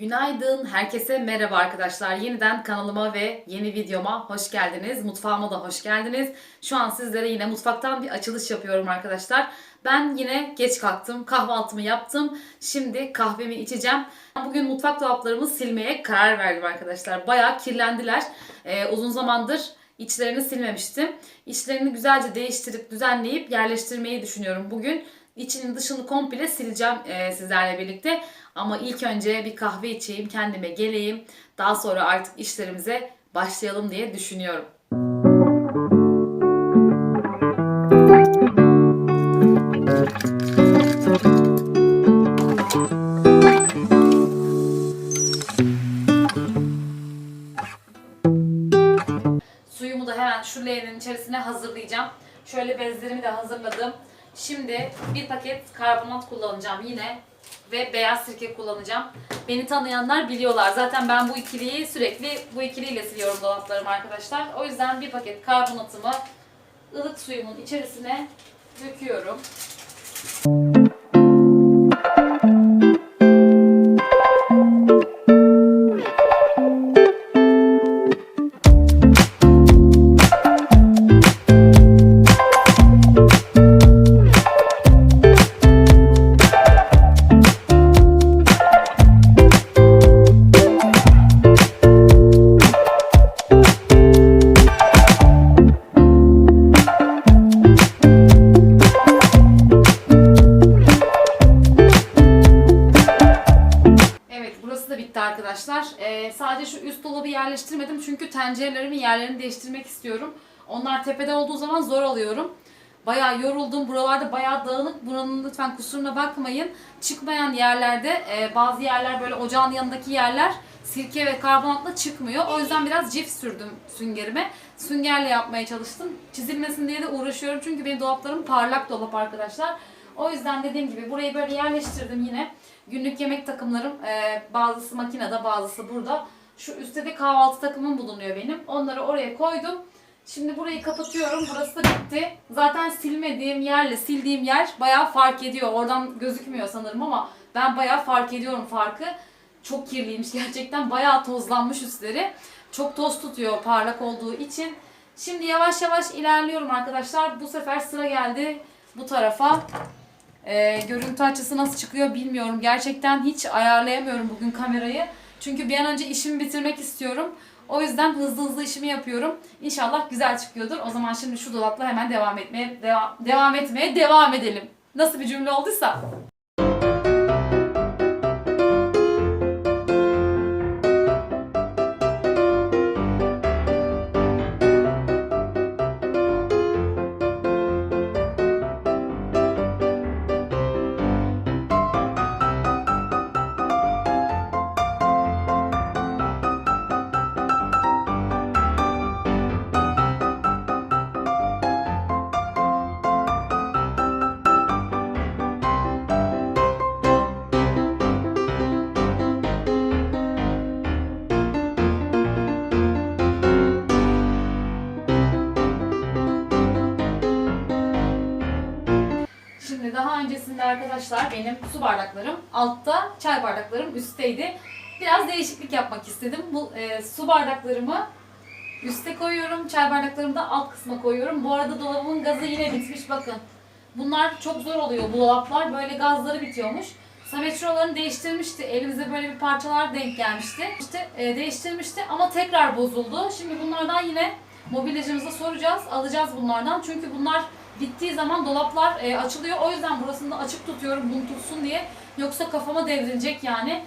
Günaydın, herkese merhaba arkadaşlar. Yeniden kanalıma ve yeni videoma hoş geldiniz. Mutfağıma da hoş geldiniz. Şu an sizlere yine mutfaktan bir açılış yapıyorum arkadaşlar. Ben yine geç kalktım, kahvaltımı yaptım. Şimdi kahvemi içeceğim. Bugün mutfak dolaplarımı silmeye karar verdim arkadaşlar. Bayağı kirlendiler. Ee, uzun zamandır içlerini silmemiştim. İçlerini güzelce değiştirip düzenleyip yerleştirmeyi düşünüyorum bugün. İçini dışını komple sileceğim e, sizlerle birlikte. Ama ilk önce bir kahve içeyim, kendime geleyim. Daha sonra artık işlerimize başlayalım diye düşünüyorum. Suyumu da hemen şu leğenin içerisine hazırlayacağım. Şöyle bezlerimi de hazırladım. Şimdi bir paket karbonat kullanacağım yine ve beyaz sirke kullanacağım. Beni tanıyanlar biliyorlar. Zaten ben bu ikiliyi sürekli bu ikiliyle siliyorum dolaplarımı arkadaşlar. O yüzden bir paket karbonatımı ılık suyumun içerisine döküyorum. Arkadaşlar. Ee, sadece şu üst dolabı yerleştirmedim çünkü tencerelerimi yerlerini değiştirmek istiyorum. Onlar tepede olduğu zaman zor alıyorum. Bayağı yoruldum. Buralarda bayağı dağınık. Buranın lütfen kusuruna bakmayın. Çıkmayan yerlerde e, bazı yerler böyle ocağın yanındaki yerler sirke ve karbonatla çıkmıyor. O yüzden biraz cif sürdüm süngerime. Süngerle yapmaya çalıştım. Çizilmesin diye de uğraşıyorum. Çünkü benim dolaplarım parlak dolap arkadaşlar. O yüzden dediğim gibi burayı böyle yerleştirdim yine. Günlük yemek takımlarım e, bazısı makinede bazısı burada. Şu üstte de kahvaltı takımım bulunuyor benim. Onları oraya koydum. Şimdi burayı kapatıyorum. Burası da bitti. Zaten silmediğim yerle sildiğim yer bayağı fark ediyor. Oradan gözükmüyor sanırım ama ben bayağı fark ediyorum farkı. Çok kirliymiş gerçekten. Bayağı tozlanmış üstleri. Çok toz tutuyor parlak olduğu için. Şimdi yavaş yavaş ilerliyorum arkadaşlar. Bu sefer sıra geldi bu tarafa. Ee, görüntü açısı nasıl çıkıyor bilmiyorum. Gerçekten hiç ayarlayamıyorum bugün kamerayı. Çünkü bir an önce işimi bitirmek istiyorum. O yüzden hızlı hızlı işimi yapıyorum. İnşallah güzel çıkıyordur. O zaman şimdi şu dolapla hemen devam etmeye devam, devam etmeye devam edelim. Nasıl bir cümle olduysa. Arkadaşlar benim su bardaklarım altta, çay bardaklarım üstteydi. Biraz değişiklik yapmak istedim. Bu e, su bardaklarımı üste koyuyorum, çay bardaklarımı da alt kısma koyuyorum. Bu arada dolabımın gazı yine bitmiş bakın. Bunlar çok zor oluyor bu dolaplar. Böyle gazları bitiyormuş. Samet şuralarını değiştirmişti. Elimize böyle bir parçalar denk gelmişti. İşte e, değiştirmişti ama tekrar bozuldu. Şimdi bunlardan yine mobilyacımıza soracağız. Alacağız bunlardan. Çünkü bunlar bittiği zaman dolaplar e, açılıyor. O yüzden burasını da açık tutuyorum bunu diye. Yoksa kafama devrilecek yani.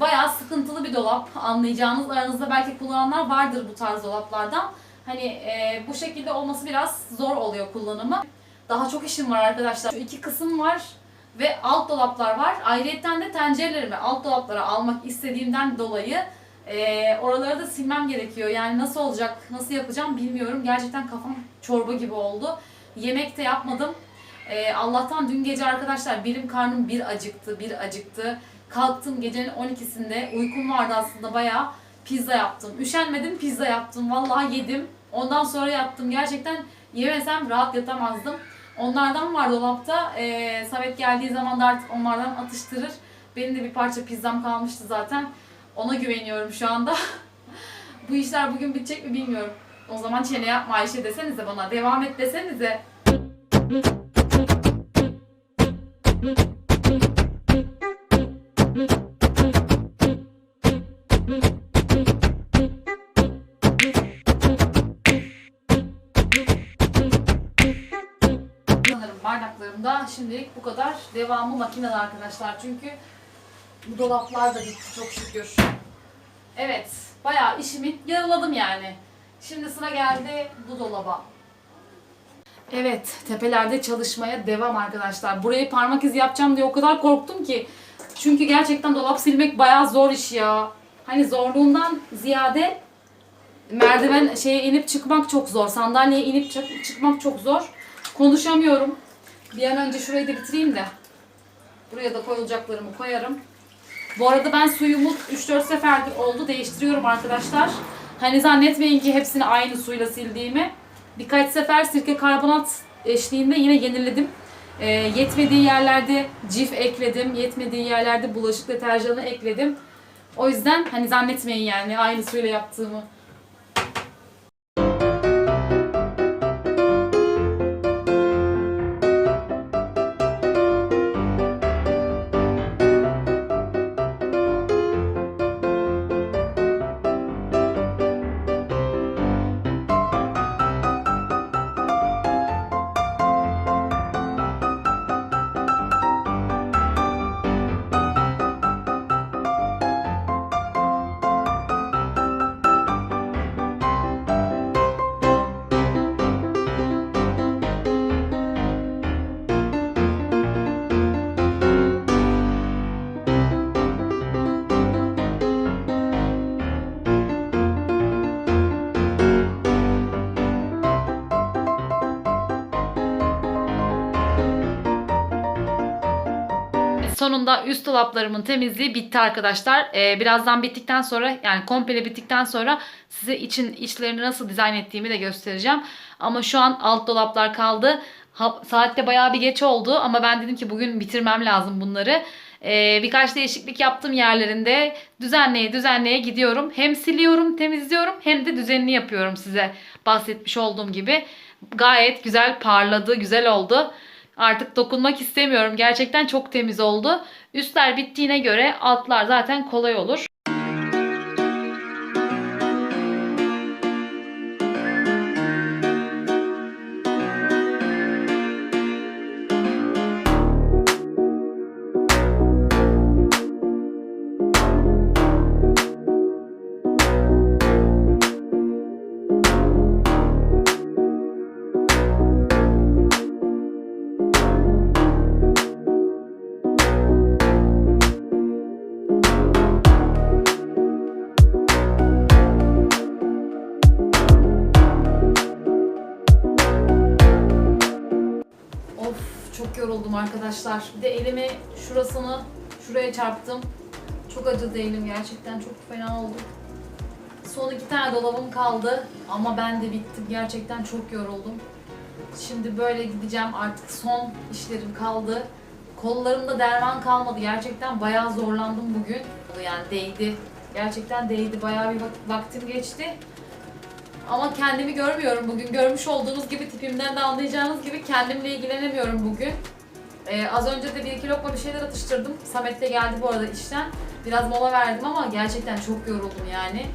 Bayağı sıkıntılı bir dolap. Anlayacağınız aranızda belki kullananlar vardır bu tarz dolaplardan. Hani e, bu şekilde olması biraz zor oluyor kullanımı. Daha çok işim var arkadaşlar. Şu iki kısım var ve alt dolaplar var. Ayrıyeten de tencerelerimi alt dolaplara almak istediğimden dolayı e, oraları da silmem gerekiyor. Yani nasıl olacak, nasıl yapacağım bilmiyorum. Gerçekten kafam çorba gibi oldu. Yemek de yapmadım. E, Allah'tan dün gece arkadaşlar benim karnım bir acıktı, bir acıktı. Kalktım gecenin 12'sinde. Uykum vardı aslında bayağı. Pizza yaptım. Üşenmedim pizza yaptım. Vallahi yedim. Ondan sonra yattım. Gerçekten yemesem rahat yatamazdım. Onlardan var dolapta. Ee, Samet geldiği zaman da artık onlardan atıştırır. Benim de bir parça pizzam kalmıştı zaten. Ona güveniyorum şu anda. Bu işler bugün bitecek mi bilmiyorum. O zaman çene yapma Ayşe desenize bana. Devam et desenize. Bardaklarımda şimdilik bu kadar. Devamı makinede arkadaşlar. Çünkü bu dolaplar da bitti çok şükür. Evet, bayağı işimi yarıladım yani. Şimdi sıra geldi bu dolaba. Evet, tepelerde çalışmaya devam arkadaşlar. Burayı parmak izi yapacağım diye o kadar korktum ki. Çünkü gerçekten dolap silmek bayağı zor iş ya. Hani zorluğundan ziyade merdiven şeye inip çıkmak çok zor. Sandalyeye inip çık- çıkmak çok zor. Konuşamıyorum. Bir an önce şurayı da bitireyim de. Buraya da koyulacaklarımı koyarım. Bu arada ben suyumu 3-4 seferdir oldu değiştiriyorum arkadaşlar. Hani zannetmeyin ki hepsini aynı suyla sildiğimi. Birkaç sefer sirke karbonat eşliğinde yine yeniledim. Ee, yetmediği yerlerde cif ekledim. Yetmediği yerlerde bulaşık deterjanı ekledim. O yüzden hani zannetmeyin yani aynı suyla yaptığımı. Sonunda üst dolaplarımın temizliği bitti arkadaşlar. Ee, birazdan bittikten sonra yani komple bittikten sonra size için içlerini nasıl dizayn ettiğimi de göstereceğim. Ama şu an alt dolaplar kaldı. Ha, saatte bayağı bir geç oldu ama ben dedim ki bugün bitirmem lazım bunları. Ee, birkaç değişiklik yaptım yerlerinde. Düzenleye düzenleye gidiyorum. Hem siliyorum, temizliyorum hem de düzenini yapıyorum size bahsetmiş olduğum gibi. Gayet güzel parladı, güzel oldu. Artık dokunmak istemiyorum. Gerçekten çok temiz oldu. Üstler bittiğine göre altlar zaten kolay olur. Çok yoruldum arkadaşlar. Bir de elimi şurasını şuraya çarptım. Çok acıdı elim gerçekten çok fena oldu. Son iki tane dolabım kaldı ama ben de bittim. Gerçekten çok yoruldum. Şimdi böyle gideceğim artık son işlerim kaldı. Kollarımda derman kalmadı. Gerçekten bayağı zorlandım bugün. Yani değdi. Gerçekten değdi. Bayağı bir vak- vaktim geçti. Ama kendimi görmüyorum bugün. Görmüş olduğunuz gibi tipimden de anlayacağınız gibi kendimle ilgilenemiyorum bugün. Ee, az önce de bir iki lokma bir şeyler atıştırdım. Samet de geldi bu arada işten. Biraz mola verdim ama gerçekten çok yoruldum yani.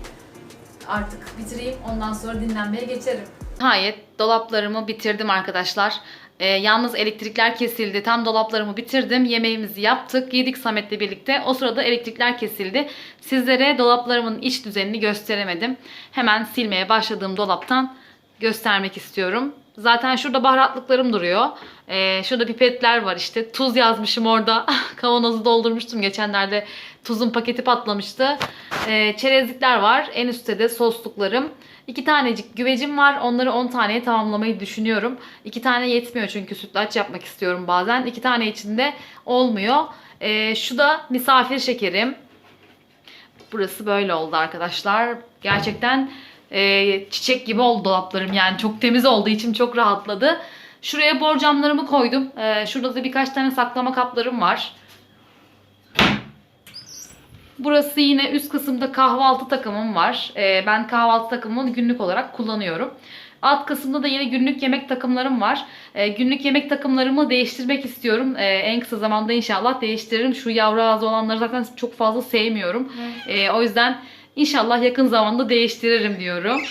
Artık bitireyim ondan sonra dinlenmeye geçerim. Nihayet dolaplarımı bitirdim arkadaşlar. Ee, yalnız elektrikler kesildi. Tam dolaplarımı bitirdim. Yemeğimizi yaptık. Yedik Samet'le birlikte. O sırada elektrikler kesildi. Sizlere dolaplarımın iç düzenini gösteremedim. Hemen silmeye başladığım dolaptan göstermek istiyorum. Zaten şurada baharatlıklarım duruyor. Ee, şurada pipetler var işte. Tuz yazmışım orada. Kavanozu doldurmuştum geçenlerde. Tuzun paketi patlamıştı. Ee, çerezlikler var. En üstte de sosluklarım. İki tanecik güvecim var. Onları 10 taneye tamamlamayı düşünüyorum. İki tane yetmiyor çünkü sütlaç yapmak istiyorum bazen. İki tane içinde olmuyor. Ee, şu da misafir şekerim. Burası böyle oldu arkadaşlar. Gerçekten e, çiçek gibi oldu dolaplarım yani çok temiz oldu içim çok rahatladı. Şuraya borcamlarımı koydum. E, şurada da birkaç tane saklama kaplarım var. Burası yine üst kısımda kahvaltı takımım var. Ee, ben kahvaltı takımımı günlük olarak kullanıyorum. Alt kısımda da yine günlük yemek takımlarım var. Ee, günlük yemek takımlarımı değiştirmek istiyorum. Ee, en kısa zamanda inşallah değiştiririm. Şu yavru ağzı olanları zaten çok fazla sevmiyorum. Ee, o yüzden inşallah yakın zamanda değiştiririm diyorum.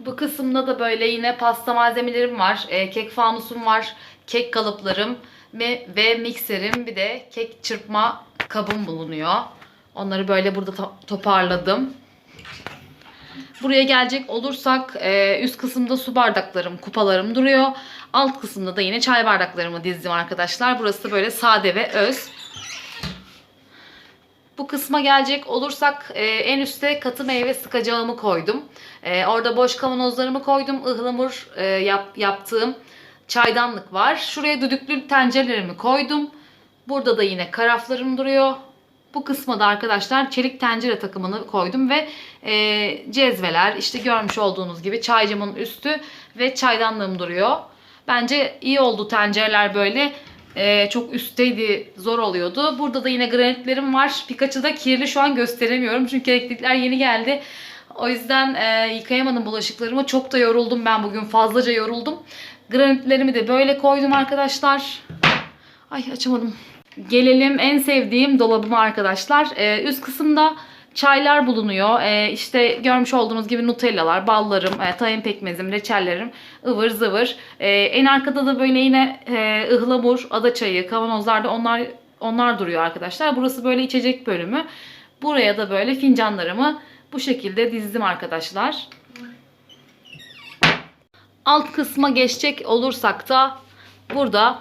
Bu kısımda da böyle yine pasta malzemelerim var. Ee, kek fanusum var. Kek kalıplarım ve, mikserim. Bir de kek çırpma kabım bulunuyor. Onları böyle burada to- toparladım. Buraya gelecek olursak e, üst kısımda su bardaklarım, kupalarım duruyor. Alt kısımda da yine çay bardaklarımı dizdim arkadaşlar. Burası da böyle sade ve öz. Bu kısma gelecek olursak e, en üstte katı meyve sıkacağımı koydum. E, orada boş kavanozlarımı koydum. Ihlamur yap, yaptığım çaydanlık var. Şuraya düdüklü tencerelerimi koydum. Burada da yine karaflarım duruyor. Bu kısma da arkadaşlar çelik tencere takımını koydum ve e, cezveler işte görmüş olduğunuz gibi çaycımın üstü ve çaydanlığım duruyor. Bence iyi oldu tencereler böyle. E, çok üstteydi zor oluyordu. Burada da yine granitlerim var. Birkaçı da kirli şu an gösteremiyorum çünkü elektrikler yeni geldi. O yüzden e, yıkayamadım bulaşıklarımı. Çok da yoruldum ben bugün fazlaca yoruldum. Granitlerimi de böyle koydum arkadaşlar. Ay açamadım. Gelelim en sevdiğim dolabıma arkadaşlar. Ee, üst kısımda çaylar bulunuyor. Ee, işte görmüş olduğunuz gibi nutellalar, ballarım, e, tahin pekmezim, reçellerim, ıvır zıvır. Ee, en arkada da böyle yine e, ıhlamur, ada çayı, kavanozlarda onlar onlar duruyor arkadaşlar. Burası böyle içecek bölümü. Buraya da böyle fincanlarımı bu şekilde dizdim arkadaşlar. Alt kısma geçecek olursak da burada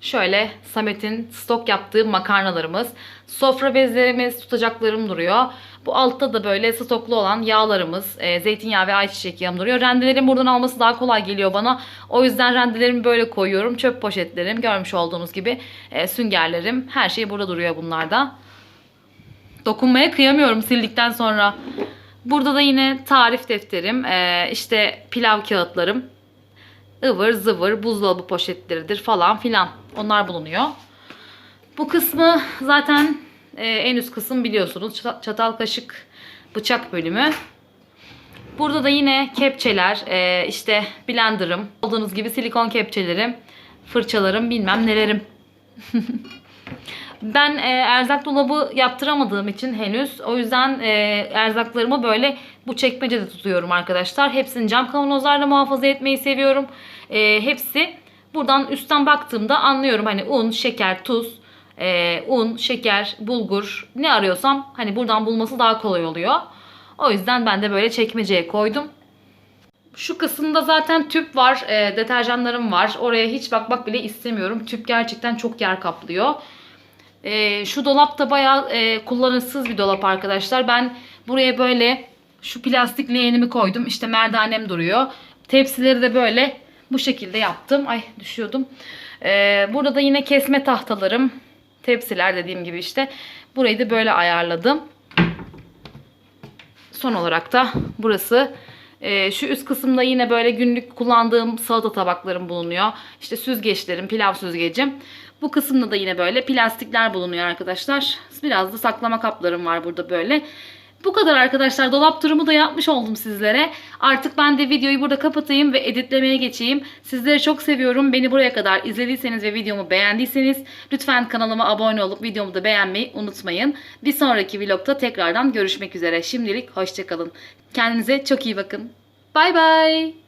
şöyle Samet'in stok yaptığı makarnalarımız, sofra bezlerimiz, tutacaklarım duruyor. Bu altta da böyle stoklu olan yağlarımız, e, zeytinyağı ve ayçiçek yağım duruyor. Rendelerin buradan alması daha kolay geliyor bana. O yüzden rendelerimi böyle koyuyorum. Çöp poşetlerim, görmüş olduğunuz gibi e, süngerlerim, her şey burada duruyor bunlarda. Dokunmaya kıyamıyorum sildikten sonra. Burada da yine tarif defterim, e, işte pilav kağıtlarım, ıvır zıvır buzdolabı poşetleridir falan filan. Onlar bulunuyor. Bu kısmı zaten e, en üst kısım biliyorsunuz. Çata- Çatal kaşık bıçak bölümü. Burada da yine kepçeler, e, işte blenderım, olduğunuz gibi silikon kepçelerim, fırçalarım, bilmem nelerim. Ben e, erzak dolabı yaptıramadığım için henüz o yüzden e, erzaklarımı böyle bu çekmecede tutuyorum arkadaşlar. Hepsini cam kavanozlarla muhafaza etmeyi seviyorum. E, hepsi buradan üstten baktığımda anlıyorum hani un, şeker, tuz, e, un, şeker, bulgur ne arıyorsam hani buradan bulması daha kolay oluyor. O yüzden ben de böyle çekmeceye koydum. Şu kısımda zaten tüp var, e, deterjanlarım var. Oraya hiç bakmak bile istemiyorum. Tüp gerçekten çok yer kaplıyor. E, şu dolap da bayağı e, kullanışsız bir dolap arkadaşlar. Ben buraya böyle şu plastik leğenimi koydum. İşte merdanem duruyor. Tepsileri de böyle bu şekilde yaptım. Ay düşüyordum. E, burada da yine kesme tahtalarım. Tepsiler dediğim gibi işte. Burayı da böyle ayarladım. Son olarak da burası. Ee, şu üst kısımda yine böyle günlük kullandığım salata tabaklarım bulunuyor. İşte süzgeçlerim, pilav süzgecim. Bu kısımda da yine böyle plastikler bulunuyor arkadaşlar. Biraz da saklama kaplarım var burada böyle. Bu kadar arkadaşlar. Dolap turumu da yapmış oldum sizlere. Artık ben de videoyu burada kapatayım ve editlemeye geçeyim. Sizleri çok seviyorum. Beni buraya kadar izlediyseniz ve videomu beğendiyseniz lütfen kanalıma abone olup videomu da beğenmeyi unutmayın. Bir sonraki vlogda tekrardan görüşmek üzere. Şimdilik hoşçakalın. Kendinize çok iyi bakın. Bay bay.